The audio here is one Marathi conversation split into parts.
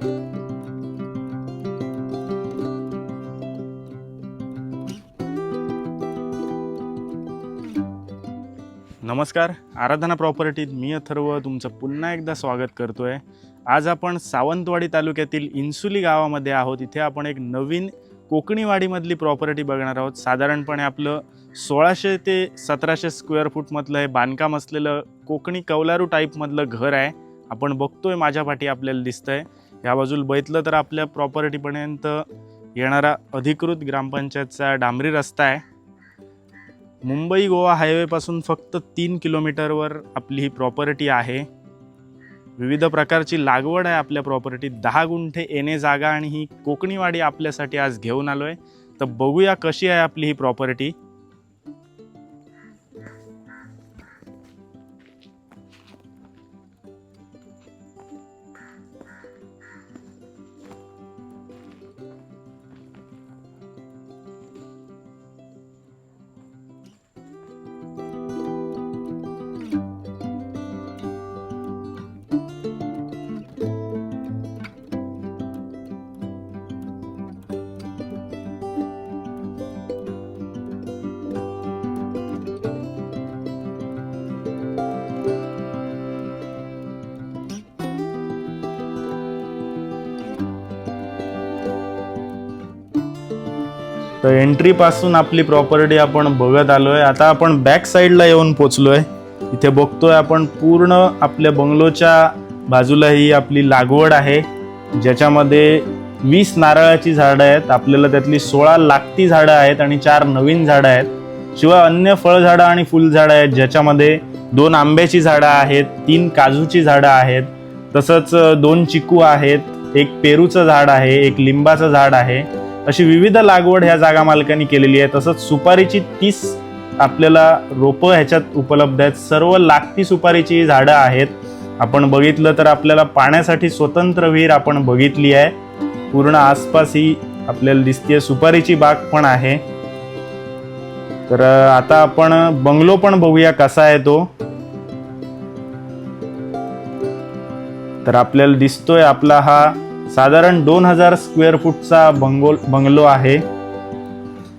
नमस्कार आराधना प्रॉपर्टीत मी अथर्व तुमचं पुन्हा एकदा स्वागत करतो आहे आज आपण सावंतवाडी तालुक्यातील इन्सुली गावामध्ये आहोत. इथे आपण एक नवीन कोकणीवाडीमधली प्रॉपर्टी बघणार आहोत. साधारणपणे आपलं सोळाशे ते सतराशे स्क्वेअर फूटमधलं हे बांधकाम असलेलं कोकणी कौलारू टाईपमधलं घर आहे. आपण बघतोय माझ्या पाठी आपल्याला दिसतंय. या बाजूला बघितलं तर आपल्या प्रॉपर्टीपर्यंत येणारा अधिकृत ग्रामपंचायतचा डांबरी रस्ता आहे. मुंबई गोवा हायवेपासून फक्त तीन किलोमीटरवर आपली ही प्रॉपर्टी आहे. विविध प्रकारची लागवड आहे आपल्या प्रॉपर्टीत दहा गुंठे येणे जागा आणि ही कोकणीवाडी आपल्यासाठी आज घेऊन आलो आहे तर बघूया कशी आहे आपली ही प्रॉपर्टी तर एंट्रीपासून आपली प्रॉपर्टी आपण बघत आलो आहे आता आपण बॅक साईडला येऊन आहे इथे बघतोय आपण पूर्ण आपल्या बंगलोच्या बाजूला ही आपली लागवड आहे. ज्याच्यामध्ये वीस नारळाची झाडं आहेत. आपल्याला त्यातली सोळा लागती झाडं आहेत आणि चार नवीन झाडं आहेत. शिवाय अन्य फळझाडं आणि फुलझाडं आहेत ज्याच्यामध्ये दोन आंब्याची झाडं आहेत तीन काजूची झाडं आहेत. तसंच दोन चिकू आहेत. एक पेरूचं झाड आहे एक लिंबाचं झाड आहे. अशी विविध लागवड ह्या जागा मालकांनी केलेली आहे. तसंच सुपारीची तीस आपल्याला रोपं ह्याच्यात उपलब्ध आहेत. सर्व लागती सुपारीची झाडं आहेत. आपण बघितलं तर आपल्याला पाण्यासाठी स्वतंत्र विहीर आपण बघितली आहे. पूर्ण आसपास ही आपल्याला दिसतीये. सुपारीची बाग पण आहे. तर आता आपण बंगलो पण बघूया कसा आहे तो. तर आपल्याला दिसतोय आपला हा साधारण दोन हजार स्क्वेअर फूटचा बंगोल बंगलो आहे.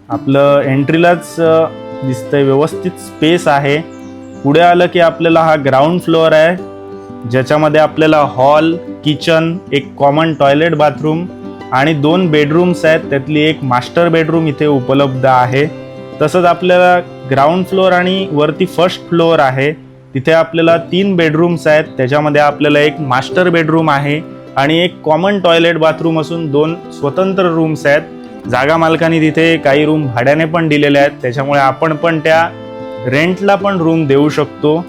आपलं एंट्रीलाच दिसतंय व्यवस्थित स्पेस आहे. पुढे आलं की आपल्याला हा ग्राउंड फ्लोअर आहे ज्याच्यामध्ये आपल्याला हॉल किचन एक कॉमन टॉयलेट बाथरूम आणि दोन बेडरूम्स आहेत. त्यातली एक मास्टर बेडरूम इथे उपलब्ध आहे. तसंच आपल्याला ग्राउंड फ्लोअर आणि वरती फर्स्ट फ्लोअर आहे. तिथे आपल्याला तीन बेडरूम्स आहेत. त्याच्यामध्ये आपल्याला एक मास्टर बेडरूम आहे. आणि एक कॉमन टॉयलेट बाथरूम असून दोन स्वतंत्र रूम्स आहेत. जागा मालकांनी तिथे काही रूम भाड्याने पण दिलेले आहेत. त्याच्यामुळे आपण पण त्या रेंटला पण रूम देऊ शकतो.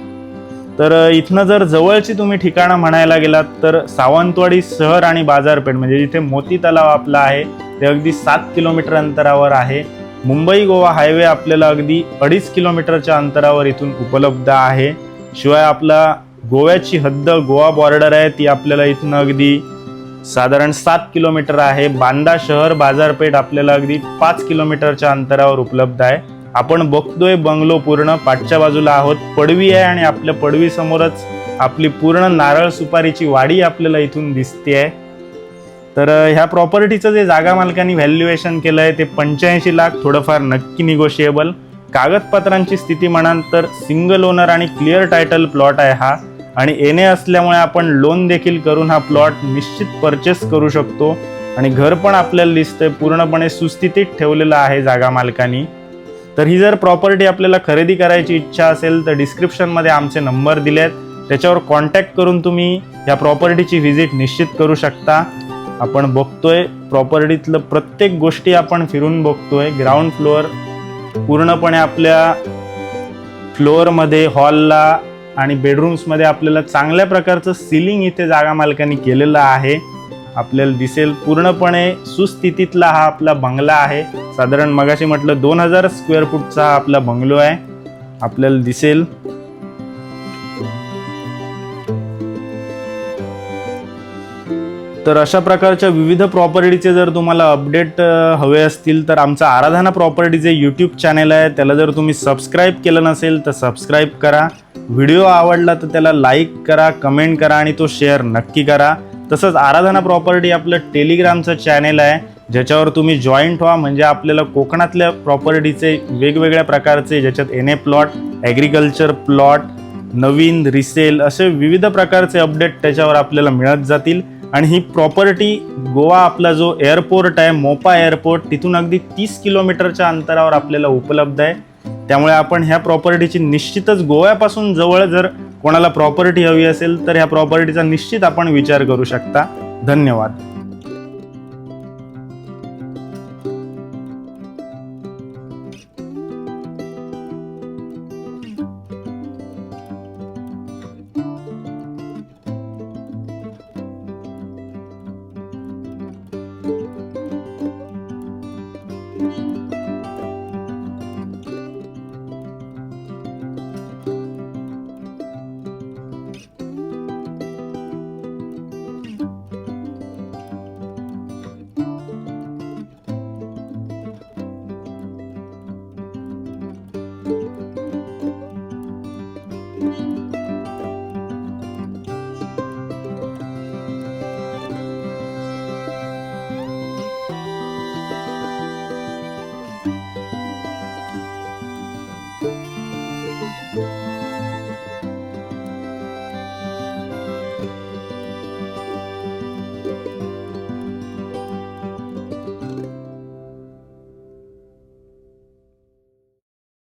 तर इथनं जर जवळची तुम्ही ठिकाणं म्हणायला गेलात तर सावंतवाडी शहर आणि बाजारपेठ म्हणजे जिथे मोती तलाव आपला आहे ते अगदी सात किलोमीटर अंतरावर आहे. मुंबई गोवा हायवे आपल्याला अगदी अडीच किलोमीटरच्या अंतरावर इथून उपलब्ध आहे. शिवाय आपला गोव्याची हद्द गोवा बॉर्डर आहे ती आपल्याला इथनं अगदी साधारण सात किलोमीटर आहे. बांदा शहर बाजारपेठ आपल्याला अगदी पाच किलोमीटरच्या अंतरावर उपलब्ध आहे. आपण बघतोय बंगलो पूर्ण पाठच्या बाजूला आहोत. पडवी आहे आणि आपल्या पडवीसमोरच आपली पूर्ण नारळ सुपारीची वाडी आपल्याला इथून दिसते आहे. तर ह्या प्रॉपर्टीचं जे जागा मालकांनी व्हॅल्युएशन केलं आहे ते पंच्याऐंशी लाख थोडंफार नक्की निगोशिएबल कागदपत्रांची स्थिती म्हणाल तर सिंगल ओनर आणि क्लिअर टायटल प्लॉट आहे हा. आणि एने असल्यामुळे आपण लोन देखील करून हा प्लॉट निश्चित परचेस करू शकतो. आणि घर पण आपल्याला दिसतंय पूर्णपणे सुस्थितीत ठेवलेलं आहे जागा मालकानी. तर ही जर प्रॉपर्टी आपल्याला खरेदी करायची इच्छा असेल तर डिस्क्रिप्शनमध्ये आमचे नंबर दिले आहेत त्याच्यावर कॉन्टॅक्ट करून तुम्ही या प्रॉपर्टीची व्हिजिट निश्चित करू शकता. आपण बघतोय प्रॉपर्टीतलं प्रत्येक गोष्टी आपण फिरून बघतोय. ग्राउंड फ्लोअर पूर्णपणे आपल्या फ्लोअरमध्ये हॉलला आणि बेडरूम्समध्ये आपल्याला चांगल्या प्रकारचं सिलिंग इथे जागा मालकाने केलेलं आहे. आपल्याला दिसेल पूर्णपणे सुस्थितीतला हा आपला बंगला आहे. साधारण मगाशी म्हटलं दोन हजार स्क्वेअर फूटचा हा आपला बंगलो आहे. आपल्याला दिसेल. तर अशा प्रकारच्या विविध प्रॉपर्टीचे जर तुम्हाला अपडेट हवे असतील तर आमचं आराधना प्रॉपर्टी जे यूट्यूब चॅनेल आहे. त्याला जर तुम्ही सबस्क्राईब केलं नसेल तर सबस्क्राईब करा. व्हिडिओ आवडला तर त्याला लाईक करा कमेंट करा आणि तो शेअर नक्की करा. तसंच आराधना प्रॉपर्टी आपलं टेलिग्रामचं चॅनेल आहे ज्याच्यावर तुम्ही जॉईंट व्हा म्हणजे आपल्याला कोकणातल्या प्रॉपर्टीचे वेगवेगळ्या प्रकारचे ज्याच्यात N A plot agriculture plot Naveen resale असे विविध प्रकारचे अपडेट त्याच्यावर आपल्याला मिळत जातील. आणि ही प्रॉपर्टी गोवा आपला जो एअरपोर्ट आहे मोपा एअरपोर्ट तिथून अगदी तीस किलोमीटरच्या अंतरावर आपल्याला उपलब्ध आहे. त्यामुळे आपण ह्या प्रॉपर्टीची निश्चितच गोव्यापासून जवळ जर कोणाला प्रॉपर्टी हवी असेल तर ह्या प्रॉपर्टीचा निश्चित आपण विचार करू शकता. धन्यवाद.